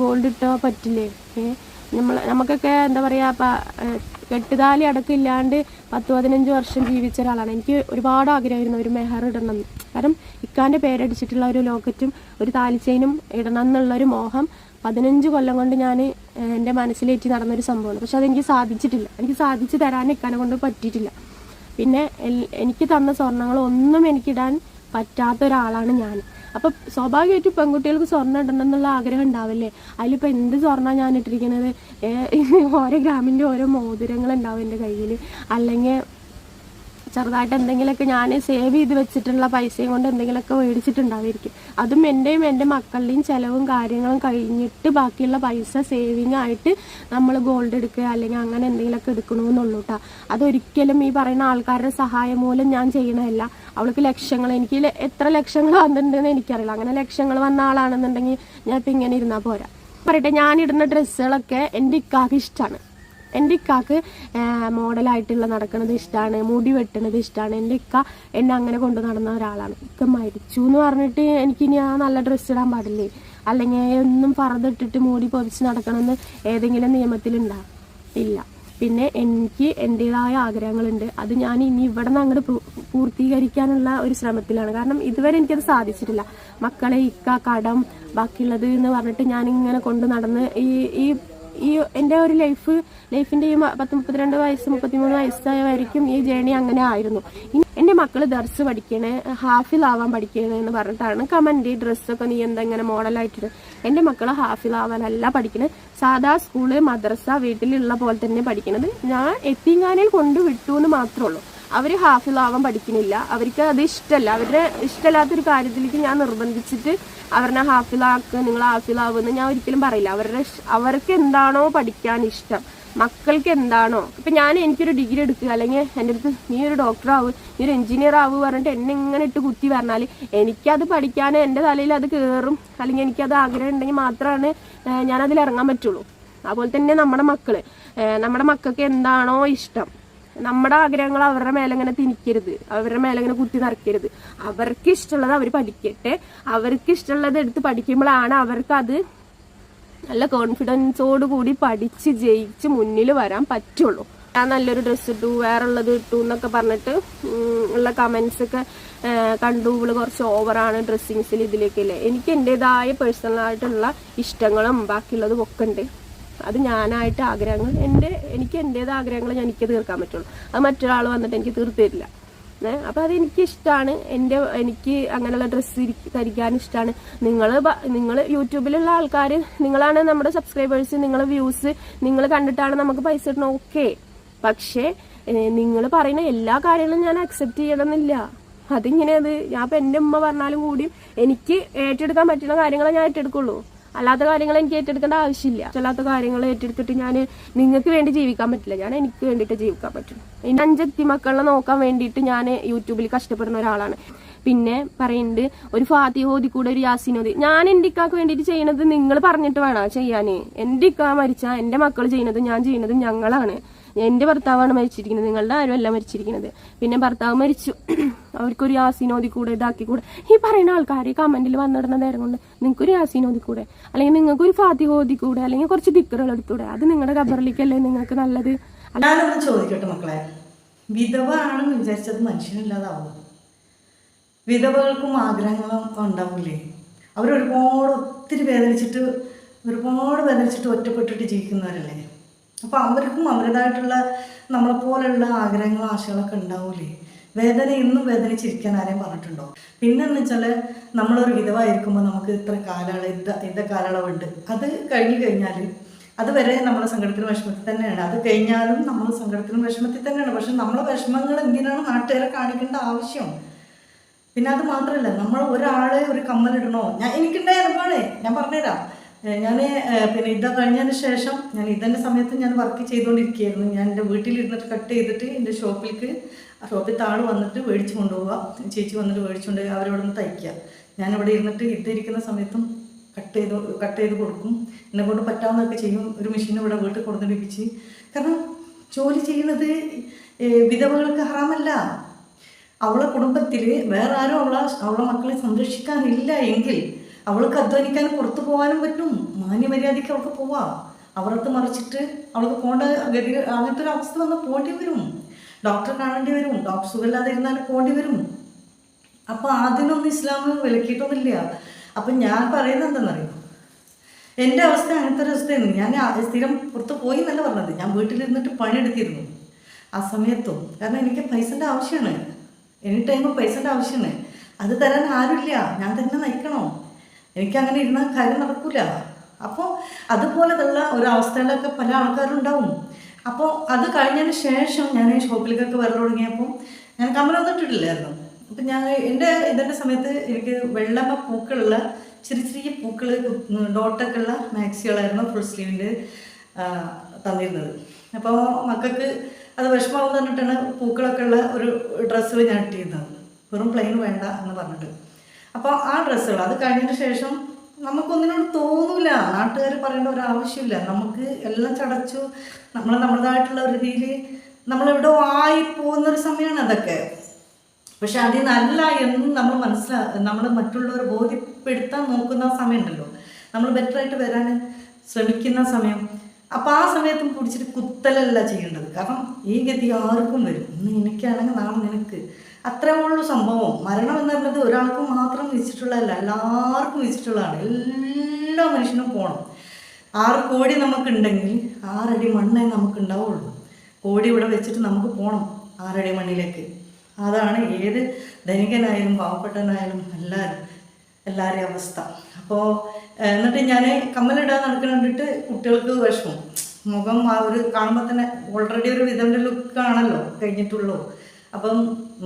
Gold ഇട്ടോ പറ്റില്ലേ? നമ്മൾ നമുക്കൊക്കെ എന്താ പറയുക കെട്ടുതാലി അടക്കമില്ലാണ്ട് പത്ത് പതിനഞ്ച് വർഷം ജീവിച്ച ഒരാളാണ്. എനിക്ക് ഒരുപാട് ആഗ്രഹമായിരുന്നു ഒരു മെഹർ ഇടണം. കാരണം ഇക്കാന്റെ പേരടിച്ചിട്ടുള്ള ഒരു ലോക്കറ്റും ഒരു താലിച്ചൈനും ഇടണം എന്നുള്ളൊരു മോഹം പതിനഞ്ച് കൊല്ലം കൊണ്ട് ഞാൻ എന്റെ മനസ്സിലേറ്റി നടന്നൊരു സംഭവമാണ്. പക്ഷെ അതെനിക്ക് സാധിച്ചിട്ടില്ല. എനിക്ക് സാധിച്ചു തരാൻ ഇക്കാനെ കൊണ്ട് പറ്റിയിട്ടില്ല. പിന്നെ എനിക്ക് തന്ന സ്വർണങ്ങളൊന്നും എനിക്കിടാൻ പറ്റാത്ത ഒരാളാണ് ഞാൻ. അപ്പോൾ സ്വാഭാവികമായിട്ടും പെൺകുട്ടികൾക്ക് സ്വർണം ഇടണം എന്നുള്ള ആഗ്രഹം ഉണ്ടാവില്ലേ? അതിലിപ്പോൾ എന്ത് സ്വർണ ഞാൻ ഇട്ടിരിക്കുന്നത് ഓരോ ഗ്രാമിന്റെ ഓരോ മോതിരങ്ങൾ ഉണ്ടാവും എന്റെ കയ്യിൽ അല്ലെങ്കിൽ ചെറുതായിട്ട് എന്തെങ്കിലുമൊക്കെ ഞാൻ സേവ് ചെയ്ത് വെച്ചിട്ടുള്ള പൈസയും കൊണ്ട് എന്തെങ്കിലുമൊക്കെ മേടിച്ചിട്ടുണ്ടാവുമായിരിക്കും. അതും എന്റെയും എന്റെ മക്കളുടെയും ചിലവും കാര്യങ്ങളും കഴിഞ്ഞിട്ട് ബാക്കിയുള്ള പൈസ സേവിങ് ആയിട്ട് നമ്മൾ ഗോൾഡ് എടുക്കുക അല്ലെങ്കിൽ അങ്ങനെ എന്തെങ്കിലുമൊക്കെ എടുക്കണമെന്നുള്ളൂ കേട്ടോ അതൊരിക്കലും ഈ പറയുന്ന ആൾക്കാരുടെ സഹായം മൂലം ഞാൻ ചെയ്യണമല്ല അവൾക്ക് ലക്ഷങ്ങൾ എനിക്ക് എത്ര ലക്ഷങ്ങൾ വന്നിട്ടുണ്ടെന്ന് എനിക്കറിയില്ല. അങ്ങനെ ലക്ഷങ്ങൾ വന്ന ആളാണെന്നുണ്ടെങ്കിൽ ഞാൻ ഇപ്പം ഇങ്ങനെ ഇരുന്നാൽ പോരാ. പറയട്ടെ ഞാനിടുന്ന ഡ്രസ്സുകളൊക്കെ എന്റെ ഇക്കാക്ക് ഇഷ്ടമാണ് എന്റെ ഇക്കാക്ക് മോഡലായിട്ടുള്ള നടക്കുന്നത് ഇഷ്ടമാണ് മുടി വെട്ടണത് ഇഷ്ടമാണ് എന്റെ ഇക്ക എന്നെ അങ്ങനെ കൊണ്ടു നടന്ന ഒരാളാണ്. ഇക്ക മരിച്ചു എന്ന് പറഞ്ഞിട്ട് എനിക്കിനി ആ നല്ല ഡ്രസ്സ് ഇടാൻ പാടില്ലേ? അല്ലെങ്കിൽ ഒന്നും പറഞ്ഞിട്ടിട്ട് മൂടി പൊതിച്ച് നടക്കണമെന്ന് ഏതെങ്കിലും നിയമത്തിലുണ്ടാ? ഇല്ല. പിന്നെ എനിക്ക് എന്റെതായ ആഗ്രഹങ്ങളുണ്ട്. അത് ഞാൻ ഇനി ഇവിടെ നിന്ന് അങ്ങോട്ട് പൂർത്തീകരിക്കാനുള്ള ഒരു ശ്രമത്തിലാണ്. കാരണം ഇതുവരെ എനിക്കത് സാധിച്ചിട്ടില്ല. മക്കളെ ഇക്ക കടം ബാക്കിയുള്ളത് എന്ന് പറഞ്ഞിട്ട് ഞാനിങ്ങനെ കൊണ്ട് നടന്ന് ഈ ഈ ഈ എന്റെ ഒരു ലൈഫ് ലൈഫിന്റെ ഈ പത്ത് മുപ്പത്തിരണ്ട് വയസ്സ് മുപ്പത്തിമൂന്ന് വയസ്സായവരിക്കും ഈ ജേണി അങ്ങനെ ആയിരുന്നു. എന്റെ മക്കൾ ദർസ് പഠിക്കണേ ഹാഫിലാവാൻ പഠിക്കണേ എന്ന് പറഞ്ഞിട്ടാണ് കമന്റ് ഈ ഡ്രസ്സൊക്കെ നീ എന്താ ഇങ്ങനെ മോഡലായിട്ടിട്ട് എന്റെ മക്കൾ ഹാഫിലാവാനല്ല പഠിക്കണേ. സാധാ സ്കൂൾ മദ്രസ വീട്ടിലുള്ള പോലെ തന്നെ പഠിക്കണത്. ഞാൻ എത്തിങ്ങാനിൽ കൊണ്ടുവിട്ടു എന്ന് മാത്രമേ ഉള്ളൂ. അവർ ഹാഫിലാവാൻ പഠിക്കുന്നില്ല അവർക്ക് അത് ഇഷ്ടമല്ല അവരുടെ ഇഷ്ടമല്ലാത്തൊരു കാര്യത്തിലേക്ക് ഞാൻ നിർബന്ധിച്ചിട്ട് അവരെ ഹാഫിലാക്ക് നിങ്ങൾ ഹാഫിലാവുമെന്ന് ഞാൻ ഒരിക്കലും പറയില്ല. അവരുടെ അവർക്ക് എന്താണോ പഠിക്കാൻ ഇഷ്ടം. മക്കൾക്ക് എന്താണോ. ഇപ്പൊ ഞാൻ എനിക്കൊരു ഡിഗ്രി എടുക്കുക അല്ലെങ്കിൽ എന്റെ അടുത്ത് നീ ഒരു ഡോക്ടർ ആവ് നീ ഒരു എഞ്ചിനീയർ ആവ് പറഞ്ഞിട്ട് എന്നെ ഇങ്ങനെ ഇട്ട് കുത്തി പറഞ്ഞാൽ എനിക്കത് പഠിക്കാൻ എന്റെ തലയിൽ അത് കയറും അല്ലെങ്കിൽ എനിക്കത് ആഗ്രഹം ഉണ്ടെങ്കിൽ മാത്രമാണ് ഞാനതിൽ ഇറങ്ങാൻ പറ്റുള്ളൂ. അതുപോലെ തന്നെ നമ്മുടെ മക്കൾ നമ്മുടെ മക്കൾക്ക് എന്താണോ ഇഷ്ടം. നമ്മുടെ ആഗ്രഹങ്ങൾ അവരുടെ മേലെങ്ങനെ തിനിക്കരുത്. അവരുടെ മേലെങ്ങനെ കുത്തി നിറയ്ക്കരുത്. അവർക്ക് ഇഷ്ടമുള്ളത് അവർ പഠിക്കട്ടെ. അവർക്ക് ഇഷ്ടമുള്ളത് എടുത്ത് പഠിക്കുമ്പോഴാണ് അവർക്ക് അത് നല്ല കോൺഫിഡൻസോട് കൂടി പഠിച്ച് ജയിച്ച് മുന്നിൽ വരാൻ പറ്റുള്ളൂ. ഞാൻ നല്ലൊരു ഡ്രസ്സ് ഇട്ടു വേറുള്ളത് ഇട്ടു എന്നൊക്കെ പറഞ്ഞിട്ട് ഉള്ള കമൻസ് ഒക്കെ കണ്ടു. ഇവൾ കുറച്ച് ഓവറാണ് ഡ്രസ്സിങ്സിൽ ഇതിലേക്കല്ലേ. എനിക്ക് എന്റെതായ പേഴ്സണലായിട്ടുള്ള ഇഷ്ടങ്ങളും ബാക്കിയുള്ളതും ഒക്കെ ഉണ്ട്. അത് ഞാനായിട്ട് ആഗ്രഹങ്ങൾ എന്റെ എനിക്ക് എന്റേത് ആഗ്രഹങ്ങൾ ഞാൻ എനിക്ക് തീർക്കാൻ പറ്റുള്ളൂ. അത് മറ്റൊരാൾ വന്നിട്ട് എനിക്ക് തീർത്തു തരില്ല. ഏഹ് അപ്പൊ അത് എനിക്ക് ഇഷ്ടമാണ് എന്റെ എനിക്ക് അങ്ങനെയുള്ള ഡ്രസ്സ് ധരിക്കാൻ ഇഷ്ടമാണ് നിങ്ങൾ നിങ്ങൾ യൂട്യൂബിലുള്ള ആൾക്കാർ നിങ്ങളാണ് നമ്മുടെ സബ്സ്ക്രൈബേഴ്സ് നിങ്ങളെ വ്യൂസ് നിങ്ങൾ കണ്ടിട്ടാണ് നമുക്ക് പൈസ ഇടണം ഓക്കെ. പക്ഷേ നിങ്ങൾ പറയുന്ന എല്ലാ കാര്യങ്ങളും ഞാൻ അക്സെപ്റ്റ് ചെയ്യണമെന്നില്ല. അതിങ്ങനെ അത് ഞാൻ ഇപ്പം എന്റെ ഉമ്മ പറഞ്ഞാലും കൂടിയും എനിക്ക് ഏറ്റെടുക്കാൻ പറ്റുന്ന കാര്യങ്ങളെ ഞാൻ ഏറ്റെടുക്കുള്ളൂ. അല്ലാത്ത കാര്യങ്ങൾ എനിക്ക് ഏറ്റെടുക്കേണ്ട ആവശ്യമില്ല. അല്ലാത്ത കാര്യങ്ങൾ ഏറ്റെടുത്തിട്ട് ഞാൻ നിങ്ങൾക്ക് വേണ്ടി ജീവിക്കാൻ പറ്റില്ല. ഞാൻ എനിക്ക് വേണ്ടിയിട്ട് ജീവിക്കാൻ പറ്റും. എന്റെ അഞ്ചെത്തി മക്കളെ നോക്കാൻ വേണ്ടിയിട്ട് ഞാൻ യൂട്യൂബിൽ കഷ്ടപ്പെടുന്ന ഒരാളാണ്. പിന്നെ പറയുന്നുണ്ട് ഒരു ഫാത്തിഹോദി കൂടെ ഒരു യാസിനോദി ഞാൻ എന്റെ ഇക്കാക്ക് വേണ്ടിയിട്ട് ചെയ്യണത് നിങ്ങൾ പറഞ്ഞിട്ട് വേണം ചെയ്യാൻ. എന്റെ ഇക്ക മരിച്ച എന്റെ മക്കൾ ചെയ്യുന്നത് ഞാൻ ചെയ്യുന്നത് ഞങ്ങളാണ്. എന്റെ ഭർത്താവാണ് മരിച്ചിരിക്കുന്നത്. നിങ്ങളുടെ ആരുമല്ല മരിച്ചിരിക്കുന്നത്. പിന്നെ ഭർത്താവ് മരിച്ചു. അവർക്കൊരു യാസീനോദി കൂടെ ഇതാക്കി കൂടെ. ഈ പറയുന്ന ആൾക്കാർ കമന്റിൽ വന്നിടുന്ന നേരം കൊണ്ട് നിങ്ങൾക്കൊരു യാസീനോദി കൂടെ അല്ലെങ്കിൽ നിങ്ങൾക്ക് ഒരു ഫാത്തിഹോദി കൂടെ അല്ലെങ്കിൽ കുറച്ച് ദിക്കറുകൾ എടുത്തൂടെ അത് നിങ്ങളുടെ ഖബറിലേക്കല്ലേ നിങ്ങൾക്ക് നല്ലത്? ഞാനൊന്ന് ചോദിക്കട്ടെ മക്കളെ. വിധവ ആണെന്ന് വിചാരിച്ചത് മനുഷ്യനില്ലാതാവും വിധവകൾക്കും ആഗ്രഹങ്ങളും ഉണ്ടാവില്ലേ അവരൊരുപാട് ഒത്തിരി വേദനിച്ചിട്ട് ഒരുപാട് വേദനിച്ചിട്ട് ഒറ്റപ്പെട്ടിട്ട് ജീവിക്കുന്നവരല്ലേ? അപ്പോൾ അവർക്കും അവരുടേതായിട്ടുള്ള നമ്മളെപ്പോലെയുള്ള ആഗ്രഹങ്ങളും ആശകളൊക്കെ ഉണ്ടാവൂലേ? വേദന എന്നും വേദനിച്ചിരിക്കാൻ ആരെയും പറഞ്ഞിട്ടുണ്ടോ? പിന്നെന്ന് വെച്ചാൽ നമ്മളൊരു വിധവായിരിക്കുമ്പോൾ നമുക്ക് ഇത്ര കാലയളവ് ഇത ഇത കാലയളവുണ്ട്. അത് കഴിഞ്ഞു കഴിഞ്ഞാൽ അതുവരെ നമ്മളെ സങ്കടത്തിനും വിഷമത്തിൽ തന്നെയാണ്. അത് കഴിഞ്ഞാലും നമ്മൾ സങ്കടത്തിനും വിഷമത്തിൽ തന്നെയാണ്. പക്ഷെ നമ്മളെ വിഷമങ്ങൾ എന്തിനാണ് നാട്ടുകാരെ കാണിക്കേണ്ട ആവശ്യം? പിന്നെ അത് മാത്രമല്ല നമ്മൾ ഒരാളെ ഒരു കമ്മലിടണോ? ഞാൻ എനിക്കുണ്ടായ അനുഭവമാണ് ഞാൻ പറഞ്ഞുതരാം. ഞാൻ പിന്നെ ഇത് കഴിഞ്ഞതിന് ശേഷം ഞാൻ ഇതിന്റെ സമയത്ത് ഞാൻ വർക്ക് ചെയ്തുകൊണ്ടിരിക്കുകയായിരുന്നു ഞാൻ എന്റെ വീട്ടിലിരുന്നിട്ട് കട്ട് ചെയ്തിട്ട് എന്റെ ഷോപ്പിലേക്ക് ഷോപ്പിൽ താൾ വന്നിട്ട് മേടിച്ചു കൊണ്ടുപോവുക ചേച്ചി വന്നിട്ട് മേടിച്ചുകൊണ്ട് അവരോട് നിന്ന് തയ്ക്കുക ഞാനിവിടെ ഇരുന്നിട്ട് ഇരിക്കുന്ന സമയത്തും കട്ട് ചെയ്ത് കട്ട് ചെയ്ത് കൊടുക്കും. എന്നെ കൊണ്ട് പറ്റാവുന്നതൊക്കെ ചെയ്യും. ഒരു മെഷീൻ ഇവിടെ വീട്ടിൽ കൊടുത്തിടിപ്പിച്ച് കാരണം ജോലി ചെയ്യുന്നത് വിധവകൾക്ക് ഹറാമല്ല. അവളെ കുടുംബത്തിൽ വേറെ ആരും അവളെ അവളെ മക്കളെ സംരക്ഷിക്കാനില്ല എങ്കിൽ അവൾക്ക് അധ്വാനിക്കാനും പുറത്തു പോകാനും പറ്റും. മാന്യമര്യാദയ്ക്ക് അവൾക്ക് പോവാം. അവർക്ക് മറിച്ചിട്ട് അവൾക്ക് പോകേണ്ട ഗതി അങ്ങനത്തെ ഒരു അവസ്ഥ വന്നാൽ പോകേണ്ടി വരും. ഡോക്ടറെ കാണേണ്ടി വരും. ഡോക്ടർ സുഖമില്ലാതെ ഇരുന്നാൽ പോകേണ്ടി വരും. അപ്പോൾ അതിനൊന്നും ഇസ്ലാം വിലക്കിയിട്ടൊന്നുമില്ല. അപ്പം ഞാൻ പറയുന്നത് എന്താണെന്നറിയോ? എന്റെ അവസ്ഥ അങ്ങനത്തെ ഒരു അവസ്ഥയായിരുന്നു ഞാൻ സ്ഥിരം പുറത്ത് പോയി എന്നല്ല പറഞ്ഞത്. ഞാൻ വീട്ടിലിരുന്നിട്ട് പണിയെടുത്തിരുന്നു. ആ സമയത്തും. കാരണം എനിക്ക് പൈസന്റെ ആവശ്യമാണ്. എനി ടൈമും പൈസന്റെ ആവശ്യമാണ്. അത് തരാൻ ആരുമില്ല. ഞാൻ തന്നെ നയിക്കണോ. എനിക്ക് അങ്ങനെ ഇരുന്ന കാര്യം നടക്കില്ല അപ്പോൾ അതുപോലെയുള്ള ഒരു അവസ്ഥയിലൊക്കെ പല ആൾക്കാരും ഉണ്ടാവും അപ്പോൾ അത് കഴിഞ്ഞതിന് ശേഷം ഞാൻ ഈ ഷോപ്പിലേക്കൊക്കെ വരൽ തുടങ്ങിയപ്പോൾ ഞാൻ കമ്മലൊന്നും വന്നിട്ടിട്ടില്ലായിരുന്നു അപ്പം ഞാൻ എന്റെ ഇതിന്റെ സമയത്ത് എനിക്ക് വെള്ളമ പൂക്കളുള്ള ചെറിയ ചെറിയ പൂക്കൾ ഡോട്ടൊക്കെ ഉള്ള മാക്സികളായിരുന്നു ഫുൾ സ്ലീവിന്റെ തന്നിരുന്നത്. അപ്പോൾ മക്കൾക്ക് അത് വിഷമാവും പറഞ്ഞിട്ടാണ് പൂക്കളൊക്കെ ഉള്ള ഒരു ഡ്രസ്സ് ഞാൻ ഇട്ടിരുന്നത്. വെറും പ്ലെയിൻ വേണ്ട എന്ന് പറഞ്ഞിട്ട്. അപ്പോൾ ആ ഡ്രസ്സുകൾ അത് കഴിഞ്ഞതിന് ശേഷം നമുക്കൊന്നിനോട് തോന്നൂല. നാട്ടുകാർ പറയേണ്ട ഒരു ആവശ്യമില്ല. നമുക്ക് എല്ലാം ചടച്ചു. നമ്മൾ നമ്മുടേതായിട്ടുള്ള ഒരു രീതിയിൽ നമ്മളെവിടെ ആയി പോകുന്നൊരു സമയമാണ് അതൊക്കെ. പക്ഷെ അതിൽ നല്ല എന്ന് നമ്മൾ മനസ്സിലാ നമ്മൾ മറ്റുള്ളവർ ബോധ്യപ്പെടുത്താൻ നോക്കുന്ന സമയമുണ്ടല്ലോ. നമ്മൾ ബെറ്ററായിട്ട് വരാൻ ശ്രമിക്കുന്ന സമയം. അപ്പം ആ സമയത്തും പിടിച്ചിട്ട് കുത്തലല്ല ചെയ്യേണ്ടത്. കാരണം ഈ ഗതി ആർക്കും വരും. ഇന്ന് എനിക്കാണെങ്കിൽ നാളെ നിനക്ക്. അത്രേ ഉള്ളൂ സംഭവം. മരണം എന്ന് പറയുന്നത് ഒരാൾക്ക് മാത്രം വിധിച്ചിട്ടുള്ളതല്ല എല്ലാവർക്കും വിധിച്ചിട്ടുള്ളതാണ് എല്ലാ മനുഷ്യനും പോകണം ആറ് കോടി നമുക്കുണ്ടെങ്കിൽ ആറടി മണ്ണേ നമുക്ക് ഉണ്ടാവുള്ളൂ കോടി ഇവിടെ വെച്ചിട്ട് നമുക്ക് പോകണം ആറടി മണ്ണിലേക്ക്. അതാണ് ഏത് ധനികനായാലും പാവപ്പെട്ടനായാലും എല്ലാവരും എല്ലാവരുടെയും അവസ്ഥ. അപ്പോൾ എന്നിട്ട് ഞാൻ കമ്മലിടാൻ നടക്കുന്ന കുട്ടികൾക്ക് വിഷമം. മുഖം ആ ഒരു കാണുമ്പോൾ തന്നെ ഓൾറെഡി ഒരു വിധമുള്ള ലുക്ക് ആണല്ലോ കഴിഞ്ഞിട്ടുള്ളൂ. അപ്പം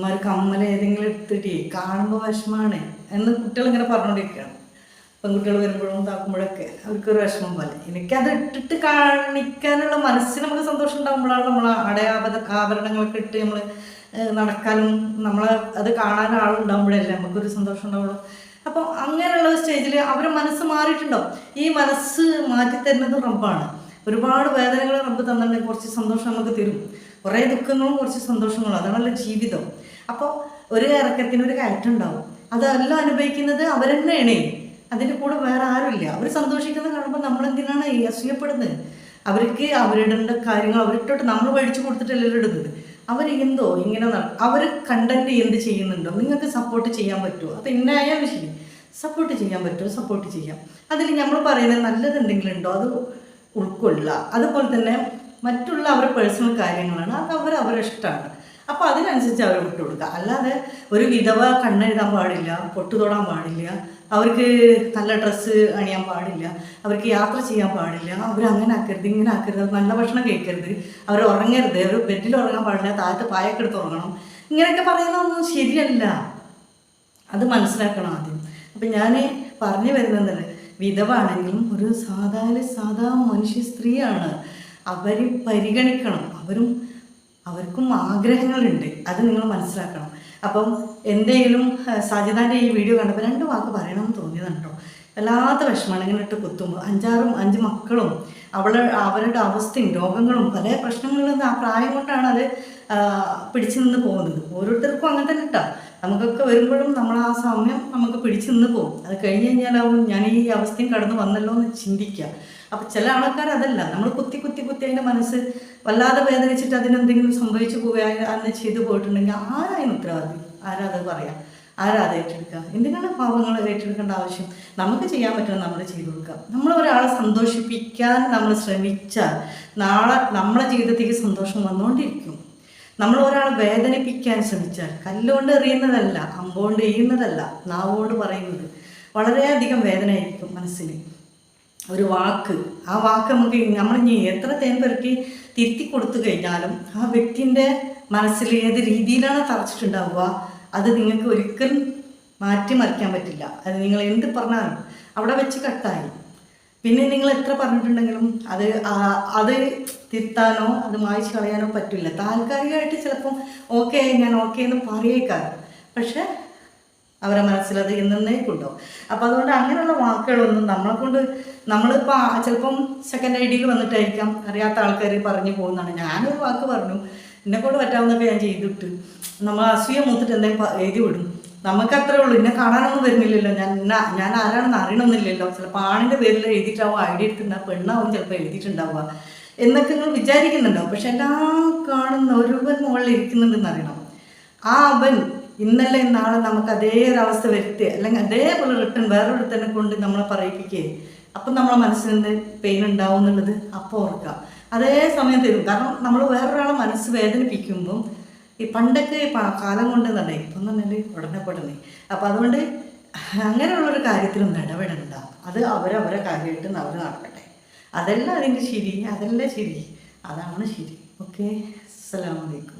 ഒരു കമ്മൽ ഏതെങ്കിലും എടുത്തിട്ട് കാണുമ്പോൾ വിഷമാണ് എന്ന് കുട്ടികൾ ഇങ്ങനെ പറഞ്ഞുകൊണ്ടിരിക്കുകയാണ് പെൺകുട്ടികൾ വരുമ്പോഴും താക്കുമ്പോഴൊക്കെ അവർക്കൊരു വിഷമം പോലെ. എനിക്കത് ഇട്ടിട്ട് കാണിക്കാനുള്ള മനസ്സിന് നമുക്ക് സന്തോഷം ഉണ്ടാകുമ്പോഴാണ് നമ്മൾ അടയാപത ആഭര ആഭരണങ്ങളൊക്കെ ഇട്ട് നമ്മൾ നടക്കാനും നമ്മൾ അത് കാണാൻ ആളുണ്ടാകുമ്പോഴല്ലേ നമുക്കൊരു സന്തോഷം ഉണ്ടാവുള്ളൂ. അപ്പോൾ അങ്ങനെയുള്ള സ്റ്റേജിൽ അവരുടെ മനസ്സ് മാറിയിട്ടുണ്ടാവും. ഈ മനസ്സ് മാറ്റി തരുന്നത് റബ്ബാണ്. ഒരുപാട് വേദനകൾ റബ്ബ് തന്നിട്ടുണ്ടെങ്കിൽ കുറച്ച് സന്തോഷം നമുക്ക് തരും. കുറേ ദുഃഖങ്ങളും കുറച്ച് സന്തോഷങ്ങളും. അതാണല്ലോ ജീവിതം. അപ്പോൾ ഒരു ഇറക്കത്തിന് ഒരു കയറ്റം ഉണ്ടാവും. അതെല്ലാം അനുഭവിക്കുന്നത് അവരെന്നെയാണ്. അതിന്റെ കൂടെ വേറെ ആരുമില്ല. അവർ സന്തോഷിക്കുന്നത് കാണുമ്പോൾ നമ്മൾ എന്തിനാണ് അസൂയപ്പെടുന്നത്? അവർക്ക് അവരുടെ കാര്യങ്ങൾ അവരിട്ടോട്ട് നമ്മൾ മേടിച്ചു കൊടുത്തിട്ടല്ലല്ലോ ഇടുന്നത്. അവർ എന്തോ ഇങ്ങനെ അവർ കണ്ടന്റ് എന്ത് ചെയ്യുന്നുണ്ടോ? നിങ്ങൾക്ക് സപ്പോർട്ട് ചെയ്യാൻ പറ്റുമോ? അത് ഇന്നായാലും ശരി. സപ്പോർട്ട് ചെയ്യാൻ പറ്റുമോ? സപ്പോർട്ട് ചെയ്യാം. അതിൽ നമ്മൾ പറയുന്നത് നല്ലതുണ്ടെങ്കിലുണ്ടോ അത് ഉൾക്കൊള്ളുക. അതുപോലെ തന്നെ മറ്റുള്ള അവരുടെ പേഴ്സണൽ കാര്യങ്ങളാണ്. അത് അവർ അവരുടെ ഇഷ്ടമാണ്. അപ്പോൾ അതിനനുസരിച്ച് അവർ വിട്ടു കൊടുക്കുക. അല്ലാതെ ഒരു വിധവ കണ്ണെഴുതാൻ പാടില്ല പൊട്ടു തൊടാൻ പാടില്ല അവർക്ക് നല്ല ഡ്രസ്സ് അണിയാൻ പാടില്ല അവർക്ക് യാത്ര ചെയ്യാൻ പാടില്ല അവർ അങ്ങനെ ആക്കരുത് ഇങ്ങനെ ആക്കരുത് നല്ല ഭക്ഷണം കഴിക്കരുത് അവർ ഉറങ്ങരുത് അവർ ബെഡിൽ ഉറങ്ങാൻ പാടില്ല താഴത്ത് പായൊക്കെ എടുത്ത് ഉറങ്ങണം ഇങ്ങനെയൊക്കെ പറയുന്നതൊന്നും ശരിയല്ല. അത് മനസ്സിലാക്കണം ആദ്യം. അപ്പം ഞാൻ പറഞ്ഞു വരുന്നത് വിധവ ആണെങ്കിലും ഒരു സാധാരണ സാധാ മനുഷ്യ സ്ത്രീയാണ്. അവർ പരിഗണിക്കണം. അവരും അവർക്കും ആഗ്രഹങ്ങളുണ്ട്. അത് നിങ്ങൾ മനസ്സിലാക്കണം. അപ്പം എന്തെങ്കിലും സാജിതാന്റെ ഈ വീഡിയോ കണ്ടപ്പോൾ രണ്ട് വാക്ക് പറയണമെന്ന് തോന്നിയതുണ്ടോ വല്ലാത്ത വിഷമമാണ്. ഇങ്ങനെ ഇട്ട് കുത്തുമ്പോൾ അഞ്ചാറും അഞ്ച് മക്കളും അവളെ അവരുടെ അവസ്ഥയും രോഗങ്ങളും പല പ്രശ്നങ്ങളിൽ നിന്ന് ആ പ്രായം കൊണ്ടാണ് അത് പിടിച്ചു നിന്ന് പോകുന്നത്. ഓരോരുത്തർക്കും അങ്ങനെ തന്നെ ഇട്ടാ നമുക്കൊക്കെ വരുമ്പോഴും നമ്മൾ ആ സമയം നമുക്ക് പിടിച്ചു നിന്ന് പോകും. അത് കഴിഞ്ഞ് കഴിഞ്ഞാലാവും ഞാൻ ഈ അവസ്ഥയും കടന്നു വന്നല്ലോ എന്ന് ചിന്തിക്കുക. അപ്പം ചില ആൾക്കാർ അതല്ല. നമ്മൾ കുത്തി കുത്തി കുത്തി അതിന്റെ മനസ്സ് വല്ലാതെ വേദനിച്ചിട്ട് അതിനെന്തെങ്കിലും സംഭവിച്ചു പോവുക അന്ന് ചെയ്തു പോയിട്ടുണ്ടെങ്കിൽ ആരായും ഉത്തരവാദി? ആരാ അത് പറയാം? ആരാ അത് ഏറ്റെടുക്കുക? എന്തിനാണ് പാവങ്ങൾ ഏറ്റെടുക്കേണ്ട ആവശ്യം? നമുക്ക് ചെയ്യാൻ പറ്റുന്നത് നമ്മൾ ചെയ്തു കൊടുക്കുക. നമ്മൾ ഒരാളെ സന്തോഷിപ്പിക്കാൻ നമ്മൾ ശ്രമിച്ചാൽ നാളെ നമ്മുടെ ജീവിതത്തേക്ക് സന്തോഷം വന്നുകൊണ്ടിരിക്കും. നമ്മൾ ഒരാളെ വേദനിപ്പിക്കാൻ ശ്രമിച്ചാൽ കല്ലുകൊണ്ട് എറിയുന്നതല്ല അമ്പുകൊണ്ട് എയ്യുന്നതല്ല നാവുകൊണ്ട് പറയുന്നത്. വളരെയധികം വേദനയായിരിക്കും മനസ്സിന്. ഒരു വാക്ക് ആ വാക്ക് നമുക്ക് നമ്മൾ ഇനി എത്ര തേൻ പെറുക്കി തിരുത്തി കൊടുത്തു കഴിഞ്ഞാലും ആ വ്യക്തിന്റെ മനസ്സിൽ ഏത് രീതിയിലാണ് തറച്ചിട്ടുണ്ടാവുക അത് നിങ്ങൾക്ക് ഒരിക്കലും മാറ്റിമറിക്കാൻ പറ്റില്ല. അത് നിങ്ങൾ എന്ത് പറഞ്ഞാലും അവിടെ വെച്ച് കട്ടായി. പിന്നെ നിങ്ങൾ എത്ര പറഞ്ഞിട്ടുണ്ടെങ്കിലും അത് അത് തിരുത്താനോ അത് മായ്ച്ചു കളയാനോ പറ്റില്ല. താൽക്കാലികമായിട്ട് ചിലപ്പം ഓക്കെ ഞാൻ ഓക്കെ എന്ന് പറയേക്കാം. പക്ഷെ അവരെ മനസ്സിലത് എന്നേക്കുണ്ടോ അപ്പം അതുകൊണ്ട് അങ്ങനെയുള്ള വാക്കുകളൊന്നും നമ്മളെ കൊണ്ട് നമ്മളിപ്പോൾ ചിലപ്പം സെക്കൻഡ് ഐ ഡിയിൽ വന്നിട്ടായിരിക്കാം അറിയാത്ത ആൾക്കാർ പറഞ്ഞു പോകുന്നതാണ്. ഞാനൊരു വാക്ക് പറഞ്ഞു എന്നെ കൊണ്ട് പറ്റാവുന്നൊക്കെ ഞാൻ ചെയ്തിട്ട് നമ്മൾ അസൂയ മൂത്തിട്ട് എന്തെങ്കിലും എഴുതി വിടും. നമുക്ക് അത്രേ ഉള്ളൂ. എന്നെ കാണാനൊന്നും വരുന്നില്ലല്ലോ. ഞാൻ എന്നാ ഞാൻ ആരാണെന്ന് അറിയണമെന്നില്ലല്ലോ ചിലപ്പോൾ ആണിന്റെ പേരിൽ എഴുതിയിട്ടാവും ഐഡിയ എടുത്തിട്ടുണ്ടാവും പെണ്ണാവും ചിലപ്പോൾ എഴുതിയിട്ടുണ്ടാവുക. എന്നൊക്കെ നിങ്ങൾ വിചാരിക്കുന്നുണ്ടാവും പക്ഷെ എല്ലാം കാണുന്ന ഒരുവൻ മുകളിൽ ഇരിക്കുന്നുണ്ടെന്ന് അറിയണം. ആ അവൻ ഇന്നല്ല നാളെ നമുക്ക് അതേ ഒരു അവസ്ഥ വരുത്തുക അല്ലെങ്കിൽ അതേപോലെ റിട്ടേൺ വേറൊരു തന്നെ കൊണ്ട് നമ്മളെ പറയിപ്പിക്കുകയെ അപ്പം നമ്മളെ മനസ്സിൽ നിന്ന് പെയിൻ ഉണ്ടാവും എന്നുള്ളത് അപ്പോൾ ഓർക്കുക. അതേ സമയം തരും. കാരണം നമ്മൾ വേറൊരാളെ മനസ്സ് വേദനിപ്പിക്കുമ്പം ഈ പണ്ടൊക്കെ കാലം കൊണ്ട് തന്നെ ഇപ്പം തന്നെ ഉടനെ പെടുന്നേ അപ്പം അതുകൊണ്ട് അങ്ങനെയുള്ളൊരു കാര്യത്തിലൊന്നും ഇടപെടണ്ട. അത് അവരവരെ കാര്യമായിട്ട് അവർ നടക്കട്ടെ. അതല്ല അതിന്റെ ശരി അതല്ല ശരി. അതാണ് ശരി. ഓക്കെ അസ്സലാമലൈക്കും